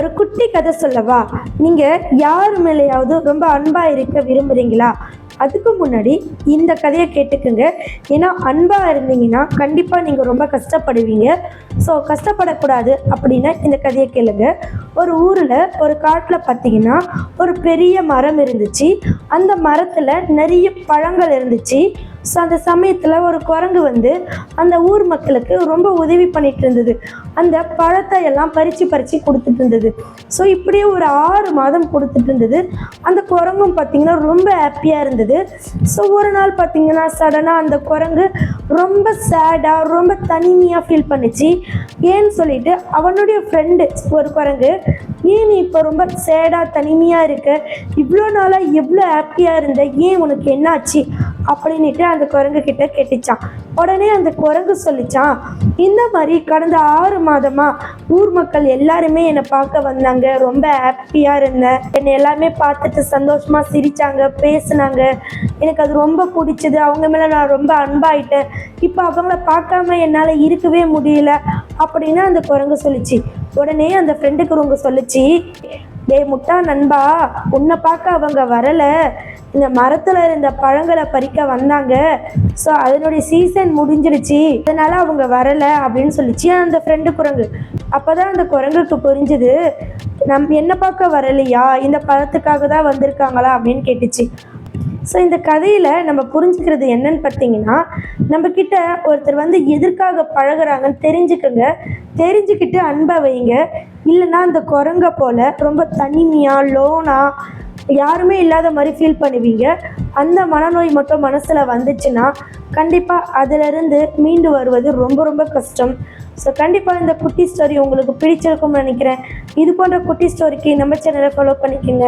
ஒரு குட்டி கதை சொல்லவா? நீங்கள் யார் மேலேயாவது ரொம்ப அன்பாக இருக்க விரும்புகிறீங்களா அதுக்கு முன்னாடி இந்த கதையை கேட்டுக்குங்க. ஏன்னா அன்பாக இருந்தீங்கன்னா கண்டிப்பாக நீங்கள் ரொம்ப கஷ்டப்படுவீங்க. ஸோ கஷ்டப்படக்கூடாது அப்படின்னா இந்த கதையை கேளுங்க. ஒரு ஊரில் ஒரு காட்டில் பார்த்தீங்கன்னா ஒரு பெரிய மரம் இருந்துச்சு. அந்த மரத்தில் நிறைய பழங்கள் இருந்துச்சு. ஸோ அந்த சமயத்தில் ஒரு குரங்கு வந்து அந்த ஊர் மக்களுக்கு ரொம்ப உதவி பண்ணிட்டு இருந்தது. அந்த பழத்தை எல்லாம் பறித்து பறித்து கொடுத்துட்டு இருந்தது. ஸோ இப்படியே ஒரு ஆறு மாதம் கொடுத்துட்டு இருந்தது. அந்த குரங்கும் பார்த்திங்கன்னா ரொம்ப ஹாப்பியாக இருந்தது. ஸோ ஒரு நாள் பார்த்திங்கன்னா சடனாக அந்த குரங்கு ரொம்ப சேடாக ரொம்ப தனிமையாக ஃபீல் பண்ணுச்சு. ஏன்னு சொல்லிட்டு அவனுடைய ஃப்ரெண்டு ஒரு குரங்கு ஏன் நீ இப்போ ரொம்ப சேடாக தனிமையாக இருக்க? இவ்வளோ நாளாக எவ்வளோ ஹாப்பியாக இருந்த? ஏன் உனக்கு என்னாச்சு? அப்படின்ட்டு அந்த குரங்கு கிட்ட கேட்டுச்சான் உடனே அந்த குரங்கு சொல்லிச்சான் இந்த மாதிரி கடந்த ஆறு மாதமா ஊர் மக்கள் எல்லாருமே என்னை பார்க்க வந்தாங்க. ரொம்ப ஹாப்பியாக இருந்தேன். என்னை எல்லாருமே பார்த்துட்டு சந்தோஷமா சிரிச்சாங்க பேசுனாங்க. எனக்கு அது ரொம்ப பிடிச்சது. அவங்க மேலே நான் ரொம்ப அன்பாயிட்டேன். இப்போ அவங்கள பார்க்காம என்னால் இருக்கவே முடியல. அப்படின்னு அந்த குரங்கு சொல்லிச்சு. உடனே அந்த ஃப்ரெண்டுக்கு உங்க சொல்லிச்சு டேய் முட்டா நண்பா உன்னை பார்க்க அவங்க வரலை. இந்த மரத்துல இருந்த பழங்களை பறிக்க வந்தாங்க. ஸோ அதனுடைய சீசன் முடிஞ்சிடுச்சு அதனால அவங்க வரல அப்படின்னு சொல்லிச்சு. அந்த ஃப்ரெண்டு குரங்கு? அப்பதான் அந்த குரங்குக்கு புரிஞ்சுது. நம் என்ன பார்க்க வரலையா? இந்த பழத்துக்காக தான் வந்திருக்காங்களா அப்படின்னு கேட்டுச்சு. ஸோ இந்த கதையில் நம்ம புரிஞ்சுக்கிறது என்னன்னு பார்த்தீங்கன்னா நம்மக்கிட்ட ஒருத்தர் வந்து எதற்காக பழகுறாங்கன்னு தெரிஞ்சுக்கோங்க. தெரிஞ்சுக்கிட்டு அன்பை வைங்க. இல்லைன்னா அந்த குரங்க போல் ரொம்ப தனிமையாக லோனாக யாருமே இல்லாத மாதிரி ஃபீல் பண்ணுவீங்க. அந்த மனநோய் மட்டும் மனசில் வந்துச்சுன்னா கண்டிப்பாக அதிலிருந்து மீண்டு வருவது ரொம்ப ரொம்ப கஷ்டம். ஸோ கண்டிப்பாக இந்த குட்டி ஸ்டோரி உங்களுக்கு பிடிச்சிருக்கும்னு நினைக்கிறேன். இது போன்ற குட்டி ஸ்டோரிக்கு நம்ம சேனலை ஃபாலோ பண்ணிக்கோங்க.